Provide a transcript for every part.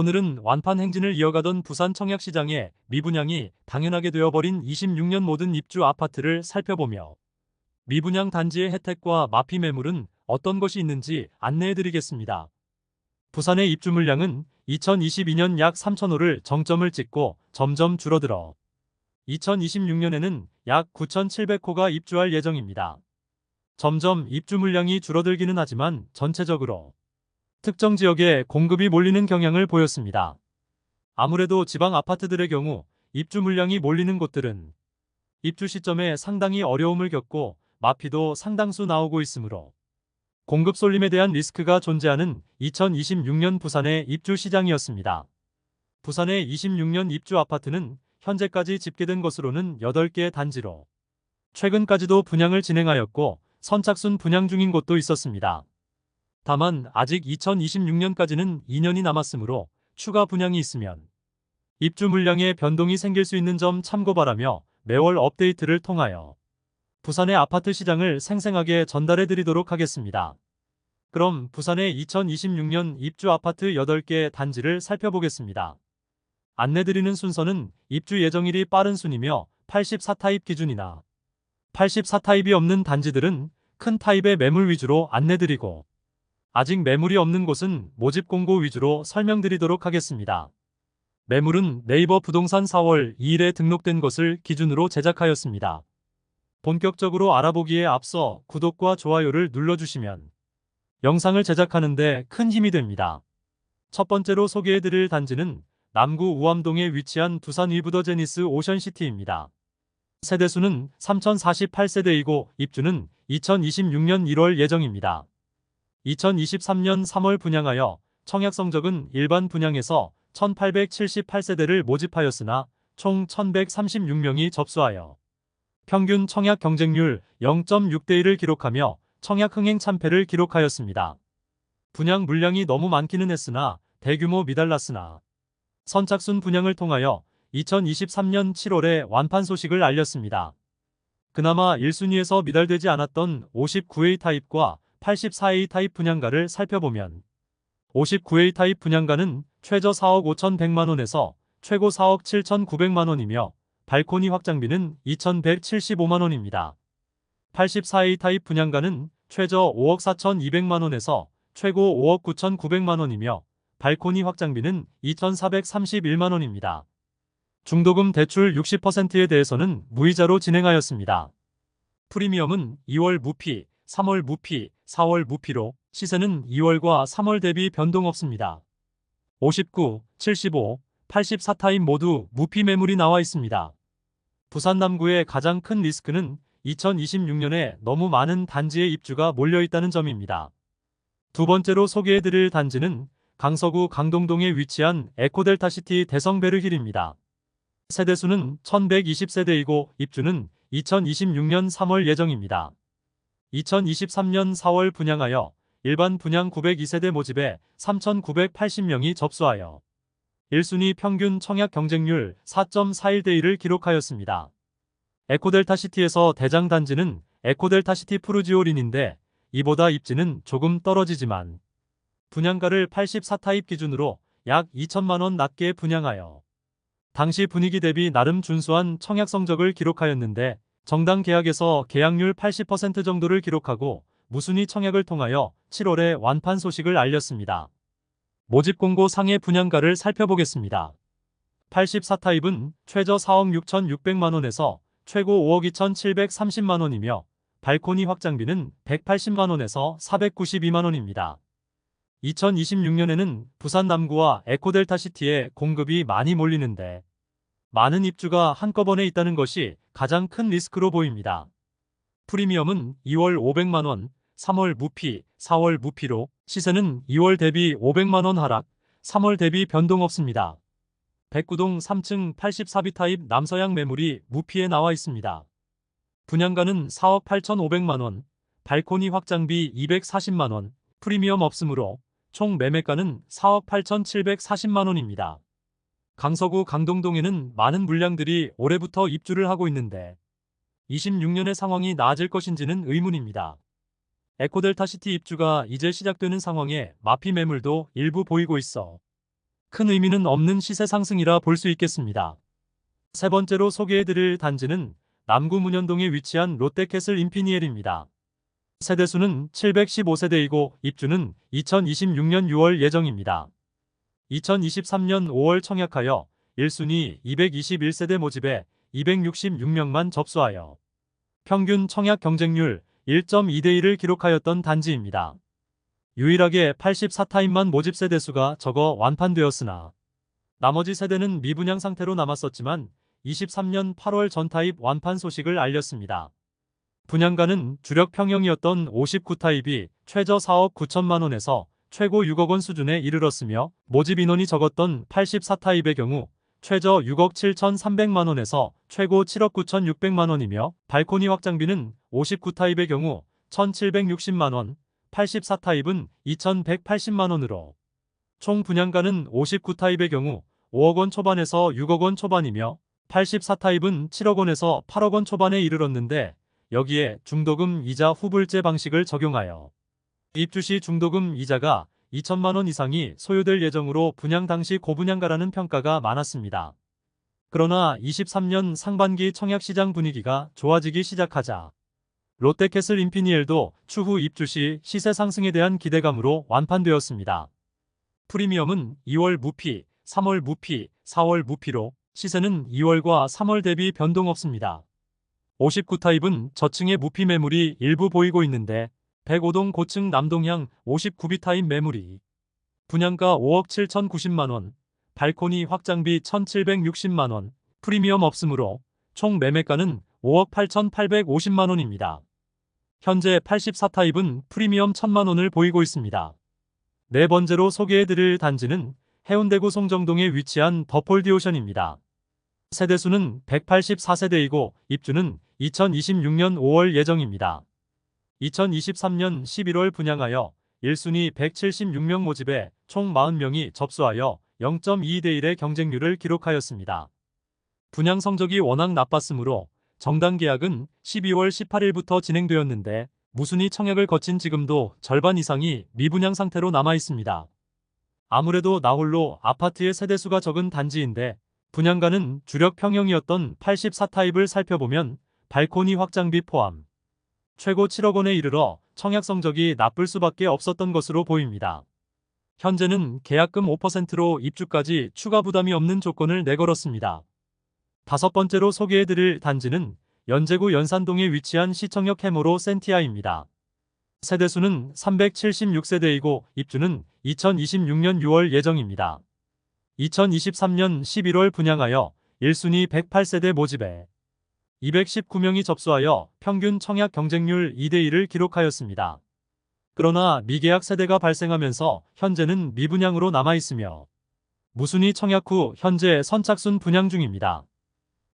오늘은 완판 행진을 이어가던 부산 청약시장의 미분양이 당연하게 되어버린 26년 모든 입주 아파트를 살펴보며 미분양 단지의 혜택과 마피 매물은 어떤 것이 있는지 안내해드리겠습니다. 부산의 입주 물량은 2022년 약 3,000호를 정점을 찍고 점점 줄어들어 2026년에는 약 9,700호가 입주할 예정입니다. 점점 입주 물량이 줄어들기는 하지만 전체적으로 특정 지역에 공급이 몰리는 경향을 보였습니다. 아무래도 지방 아파트들의 경우 입주 물량이 몰리는 곳들은 입주 시점에 상당히 어려움을 겪고 마피도 상당수 나오고 있으므로 공급 쏠림에 대한 리스크가 존재하는 2026년 부산의 입주 시장이었습니다. 부산의 26년 입주 아파트는 현재까지 집계된 것으로는 8개 단지로 최근까지도 분양을 진행하였고 선착순 분양 중인 곳도 있었습니다. 다만 아직 2026년까지는 2년이 남았으므로 추가 분양이 있으면 입주 물량에 변동이 생길 수 있는 점 참고 바라며 매월 업데이트를 통하여 부산의 아파트 시장을 생생하게 전달해 드리도록 하겠습니다. 그럼 부산의 2026년 입주 아파트 8개 단지를 살펴보겠습니다. 안내드리는 순서는 입주 예정일이 빠른 순이며 84타입 기준이나 84타입이 없는 단지들은 큰 타입의 매물 위주로 안내드리고 아직 매물이 없는 곳은 모집 공고 위주로 설명드리도록 하겠습니다. 매물은 네이버 부동산 4월 2일에 등록된 것을 기준으로 제작하였습니다. 본격적으로 알아보기에 앞서 구독과 좋아요를 눌러주시면 영상을 제작하는데 큰 힘이 됩니다. 첫 번째로 소개해드릴 단지는 남구 우암동에 위치한 두산 위브더 제니스 오션시티입니다. 세대수는 3048세대이고 입주는 2026년 1월 예정입니다. 2023년 3월 분양하여 청약 성적은 일반 분양에서 1878세대를 모집하였으나 총 1136명이 접수하여 평균 청약 경쟁률 0.6대 1을 기록하며 청약 흥행 참패를 기록하였습니다. 분양 물량이 너무 많기는 했으나 대규모 미달랐으나 선착순 분양을 통하여 2023년 7월에 완판 소식을 알렸습니다. 그나마 1순위에서 미달되지 않았던 59A 타입과 84A 타입 분양가를 살펴보면 59A 타입 분양가는 최저 4억 5,100만원에서 최고 4억 7,900만원이며 발코니 확장비는 2,175만원입니다. 84A 타입 분양가는 최저 5억 4,200만원에서 최고 5억 9,900만원이며 발코니 확장비는 2,431만원입니다. 중도금 대출 60%에 대해서는 무이자로 진행하였습니다. 프리미엄은 2월 무피, 3월 무피, 4월 무피로 시세는 2월과 3월 대비 변동 없습니다. 59, 75, 84타입 모두 무피 매물이 나와 있습니다. 부산 남구의 가장 큰 리스크는 2026년에 너무 많은 단지의 입주가 몰려 있다는 점입니다. 두 번째로 소개해드릴 단지는 강서구 강동동에 위치한 에코델타시티 대성베르힐입니다. 세대수는 1120세대이고 입주는 2026년 3월 예정입니다. 2023년 4월 분양하여 일반 분양 902세대 모집에 3,980명이 접수하여 1순위 평균 청약 경쟁률 4.41대 1을 기록하였습니다. 에코델타시티에서 대장 단지는 에코델타시티 푸르지오린인데 이보다 입지는 조금 떨어지지만 분양가를 84타입 기준으로 약 2천만원 낮게 분양하여 당시 분위기 대비 나름 준수한 청약 성적을 기록하였는데 정당 계약에서 계약률 80% 정도를 기록하고 무순위 청약을 통하여 7월에 완판 소식을 알렸습니다. 모집 공고 상해 분양가를 살펴보겠습니다. 84타입은 최저 4억 6,600만원에서 최고 5억 2,730만원이며 발코니 확장비는 180만원에서 492만원입니다. 2026년에는 부산 남구와 에코델타시티에 공급이 많이 몰리는데 많은 입주가 한꺼번에 있다는 것이 가장 큰 리스크로 보입니다. 프리미엄은 2월 500만원, 3월 무피, 4월 무피로 시세는 2월 대비 500만원 하락, 3월 대비 변동 없습니다. 백구동 3층 84비 타입 남서양 매물이 무피에 나와 있습니다. 분양가는 4억 8,500만원, 발코니 확장비 240만원, 프리미엄 없으므로 총 매매가는 4억 8,740만원입니다. 강서구 강동동에는 많은 물량들이 올해부터 입주를 하고 있는데 26년의 상황이 나아질 것인지는 의문입니다. 에코델타시티 입주가 이제 시작되는 상황에 마피 매물도 일부 보이고 있어 큰 의미는 없는 시세 상승이라 볼 수 있겠습니다. 세 번째로 소개해드릴 단지는 남구 문현동에 위치한 롯데캐슬 인피니엘입니다. 세대수는 715세대이고 입주는 2026년 6월 예정입니다. 2023년 5월 청약하여 1순위 221세대 모집에 266명만 접수하여 평균 청약 경쟁률 1.2대1을 기록하였던 단지입니다. 유일하게 84타입만 모집 세대수가 적어 완판되었으나 나머지 세대는 미분양 상태로 남았었지만 23년 8월 전 타입 완판 소식을 알렸습니다. 분양가는 주력 평형이었던 59타입이 최저 4억 9천만 원에서 최고 6억 원 수준에 이르렀으며 모집 인원이 적었던 84타입의 경우 최저 6억 7천3백만 원에서 최고 7억 9천 6백만 원이며 발코니 확장비는 59타입의 경우 1,760만 원, 84타입은 2,180만 원으로 총 분양가는 59타입의 경우 5억 원 초반에서 6억 원 초반이며 84타입은 7억 원에서 8억 원 초반에 이르렀는데 여기에 중도금 이자 후불제 방식을 적용하여 입주 시 중도금 이자가 2천만 원 이상이 소요될 예정으로 분양 당시 고분양가라는 평가가 많았습니다. 그러나 23년 상반기 청약시장 분위기가 좋아지기 시작하자 롯데캐슬 인피니엘도 추후 입주 시 시세 상승에 대한 기대감으로 완판되었습니다. 프리미엄은 2월 무피, 3월 무피, 4월 무피로 시세는 2월과 3월 대비 변동 없습니다. 59타입은 저층의 무피 매물이 일부 보이고 있는데 105동 고층 남동향 59비타입 매물이 분양가 5억 7,090만원, 발코니 확장비 1,760만원, 프리미엄 없으므로 총 매매가는 5억 8,850만원입니다. 현재 84타입은 프리미엄 1,000만원을 보이고 있습니다. 네 번째로 소개해드릴 단지는 해운대구 송정동에 위치한 더폴디오션입니다. 세대수는 184세대이고 입주는 2026년 5월 예정입니다. 2023년 11월 분양하여 1순위 176명 모집에 총 40명이 접수하여 0.2대 1의 경쟁률을 기록하였습니다. 분양 성적이 워낙 나빴으므로 정당 계약은 12월 18일부터 진행되었는데 무순위 청약을 거친 지금도 절반 이상이 미분양 상태로 남아 있습니다. 아무래도 나홀로 아파트의 세대수가 적은 단지인데 분양가는 주력 평형이었던 84타입을 살펴보면 발코니 확장비 포함 최고 7억 원에 이르러 청약 성적이 나쁠 수밖에 없었던 것으로 보입니다. 현재는 계약금 5%로 입주까지 추가 부담이 없는 조건을 내걸었습니다. 다섯 번째로 소개해드릴 단지는 연제구 연산동에 위치한 시청역 해모로 센티아입니다. 세대수는 376세대이고 입주는 2026년 6월 예정입니다. 2023년 11월 분양하여 1순위 108세대 모집에 219명이 접수하여 평균 청약 경쟁률 2대1을 기록하였습니다. 그러나 미계약 세대가 발생하면서 현재는 미분양으로 남아있으며 무순위 청약 후 현재 선착순 분양 중입니다.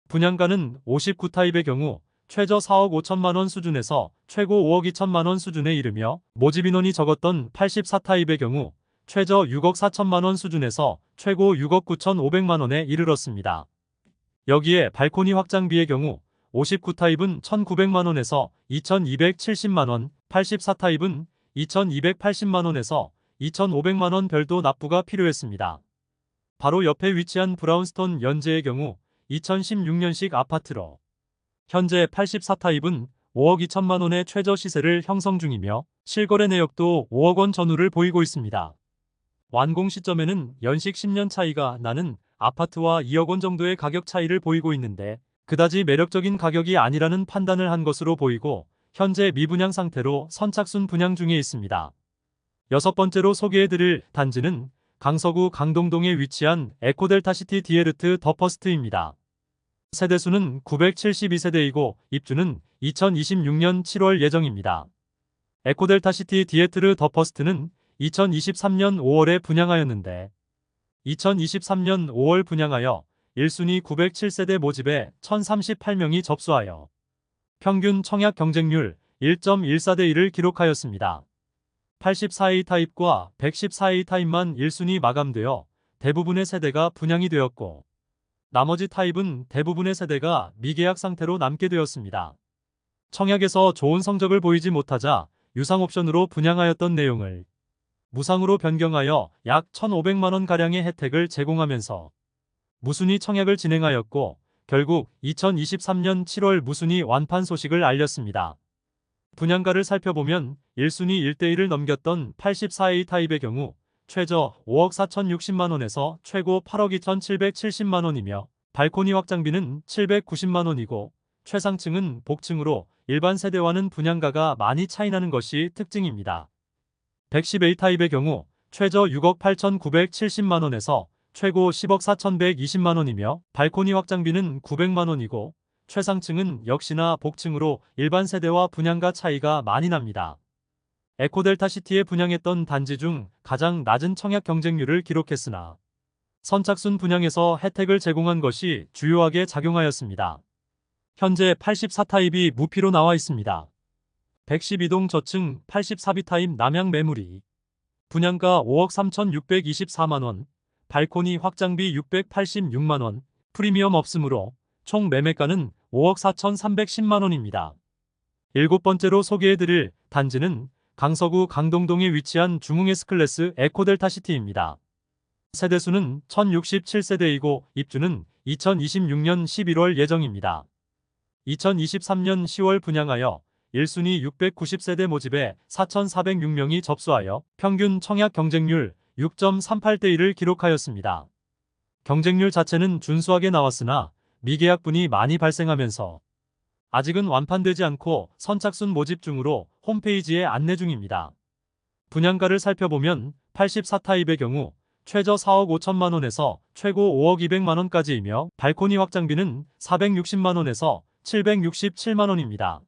분양가는 59타입의 경우 최저 4억 5천만 원 수준에서 최고 5억 2천만 원 수준에 이르며 모집 인원이 적었던 84타입의 경우 최저 6억 4천만 원 수준에서 최고 6억 9천 5백만 원에 이르렀습니다. 여기에 발코니 확장비의 경우 59타입은 1,900만 원에서 2,270만 원, 84타입은 2,280만 원에서 2,500만 원 별도 납부가 필요했습니다. 바로 옆에 위치한 브라운스톤 연재의 경우 2016년식 아파트로 현재 84타입은 5억 2천만 원의 최저 시세를 형성 중이며 실거래 내역도 5억 원 전후를 보이고 있습니다. 완공 시점에는 연식 10년 차이가 나는 아파트와 2억 원 정도의 가격 차이를 보이고 있는데 그다지 매력적인 가격이 아니라는 판단을 한 것으로 보이고 현재 미분양 상태로 선착순 분양 중에 있습니다. 여섯 번째로 소개해드릴 단지는 강서구 강동동에 위치한 에코델타시티 디에르트 더퍼스트입니다. 세대수는 972세대이고 입주는 2026년 7월 예정입니다. 에코델타시티 디에트르 더퍼스트는 2023년 5월에 분양하였는데 2023년 5월 분양하여 1순위 907세대 모집에 1038명이 접수하여 평균 청약 경쟁률 1.14대 1을 기록하였습니다. 84A 타입과 114A 타입만 1순위 마감되어 대부분의 세대가 분양이 되었고 나머지 타입은 대부분의 세대가 미계약 상태로 남게 되었습니다. 청약에서 좋은 성적을 보이지 못하자 유상 옵션으로 분양하였던 내용을 무상으로 변경하여 약 1,500만원 가량의 혜택을 제공하면서 무순위 청약을 진행하였고 결국 2023년 7월 무순위 완판 소식을 알렸습니다. 분양가를 살펴보면 1순위 1대1을 넘겼던 84A 타입의 경우 최저 5억 4,060만원에서 최고 8억 2,770만원이며 발코니 확장비는 790만원이고 최상층은 복층으로 일반 세대와는 분양가가 많이 차이나는 것이 특징입니다. 110A 타입의 경우 최저 6억 8,970만원에서 최고 10억 4,120만원이며 발코니 확장비는 900만원이고 최상층은 역시나 복층으로 일반 세대와 분양가 차이가 많이 납니다. 에코델타 시티에 분양했던 단지 중 가장 낮은 청약 경쟁률을 기록했으나 선착순 분양에서 혜택을 제공한 것이 주요하게 작용하였습니다. 현재 84타입이 무피로 나와 있습니다. 112동 저층 84B 타입 남양 매물이 분양가 5억 3,624만원, 발코니 확장비 686만원, 프리미엄 없으므로 총 매매가는 5억 4,310만원입니다. 일곱 번째로 소개해드릴 단지는 강서구 강동동에 위치한 중흥 S클래스 에코델타 시티입니다. 세대수는 1067세대이고 입주는 2026년 11월 예정입니다. 2023년 10월 분양하여 1순위 690세대 모집에 4,406명이 접수하여 평균 청약 경쟁률 6.38대 1을 기록하였습니다. 경쟁률 자체는 준수하게 나왔으나 미계약분이 많이 발생하면서 아직은 완판되지 않고 선착순 모집 중으로 홈페이지에 안내 중입니다. 분양가를 살펴보면 84타입의 경우 최저 4억 5천만 원에서 최고 5억 200만 원까지이며 발코니 확장비는 460만 원에서 767만 원입니다.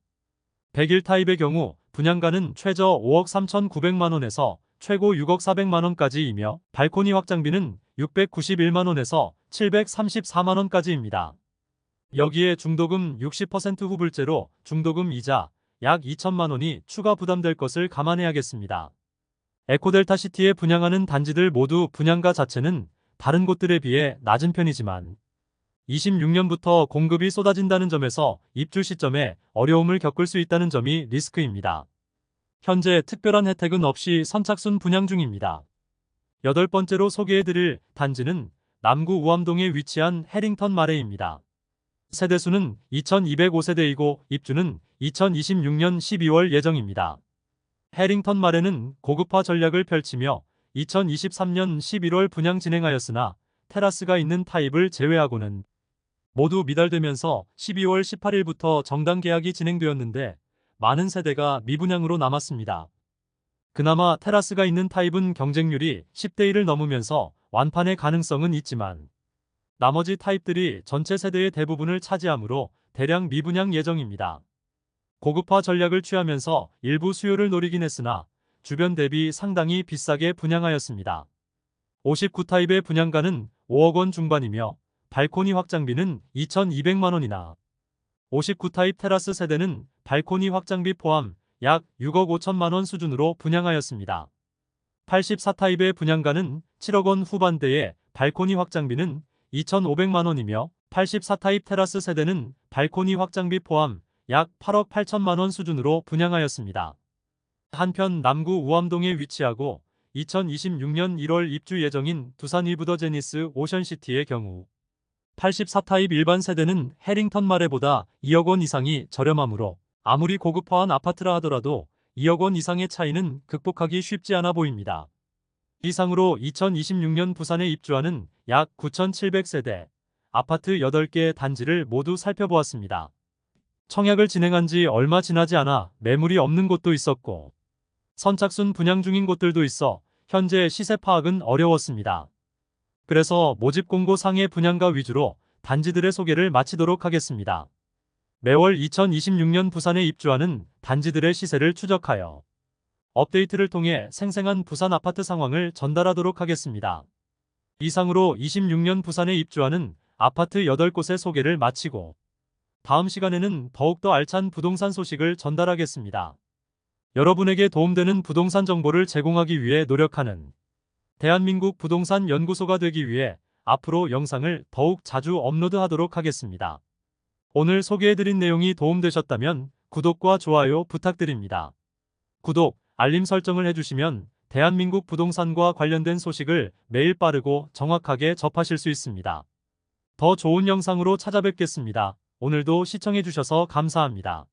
101타입의 경우 분양가는 최저 5억 3,900만 원에서 최고 6억 400만 원까지이며 발코니 확장비는 691만 원에서 734만 원까지입니다. 여기에 중도금 60% 후불제로 중도금 이자 약 2천만 원이 추가 부담될 것을 감안해야겠습니다. 에코델타 시티에 분양하는 단지들 모두 분양가 자체는 다른 곳들에 비해 낮은 편이지만 26년부터 공급이 쏟아진다는 점에서 입주 시점에 어려움을 겪을 수 있다는 점이 리스크입니다. 현재 특별한 혜택은 없이 선착순 분양 중입니다. 여덟 번째로 소개해드릴 단지는 남구 우암동에 위치한 해링턴 마레입니다. 세대수는 2205세대이고 입주는 2026년 12월 예정입니다. 해링턴 마레는 고급화 전략을 펼치며 2023년 11월 분양 진행하였으나 테라스가 있는 타입을 제외하고는 모두 미달되면서 12월 18일부터 정당 계약이 진행되었는데 많은 세대가 미분양으로 남았습니다. 그나마 테라스가 있는 타입은 경쟁률이 10대 1을 넘으면서 완판의 가능성은 있지만 나머지 타입들이 전체 세대의 대부분을 차지하므로 대량 미분양 예정입니다. 고급화 전략을 취하면서 일부 수요를 노리긴 했으나 주변 대비 상당히 비싸게 분양하였습니다. 59타입의 분양가는 5억 원 중반이며 발코니 확장비는 2,200만 원이나 59타입 테라스 세대는 발코니 확장비 포함 약 6억 5천만 원 수준으로 분양하였습니다. 84타입의 분양가는 7억 원 후반대에 발코니 확장비는 2,500만 원이며 84타입 테라스 세대는 발코니 확장비 포함 약 8억 8천만 원 수준으로 분양하였습니다. 한편 남구 우암동에 위치하고 2026년 1월 입주 예정인 두산 이브더 제니스 오션시티의 경우 84타입 일반 세대는 해링턴 마레보다 2억 원 이상이 저렴하므로 아무리 고급화한 아파트라 하더라도 2억 원 이상의 차이는 극복하기 쉽지 않아 보입니다. 이상으로 2026년 부산에 입주하는 약 9,700세대 아파트 8개 단지를 모두 살펴보았습니다. 청약을 진행한 지 얼마 지나지 않아 매물이 없는 곳도 있었고 선착순 분양 중인 곳들도 있어 현재 시세 파악은 어려웠습니다. 그래서 모집 공고 상의 분양가 위주로 단지들의 소개를 마치도록 하겠습니다. 매월 2026년 부산에 입주하는 단지들의 시세를 추적하여 업데이트를 통해 생생한 부산 아파트 상황을 전달하도록 하겠습니다. 이상으로 26년 부산에 입주하는 아파트 8곳의 소개를 마치고 다음 시간에는 더욱더 알찬 부동산 소식을 전달하겠습니다. 여러분에게 도움되는 부동산 정보를 제공하기 위해 노력하는 대한민국 부동산 연구소가 되기 위해 앞으로 영상을 더욱 자주 업로드하도록 하겠습니다. 오늘 소개해드린 내용이 도움되셨다면 구독과 좋아요 부탁드립니다. 구독, 알림 설정을 해주시면 대한민국 부동산과 관련된 소식을 매일 빠르고 정확하게 접하실 수 있습니다. 더 좋은 영상으로 찾아뵙겠습니다. 오늘도 시청해주셔서 감사합니다.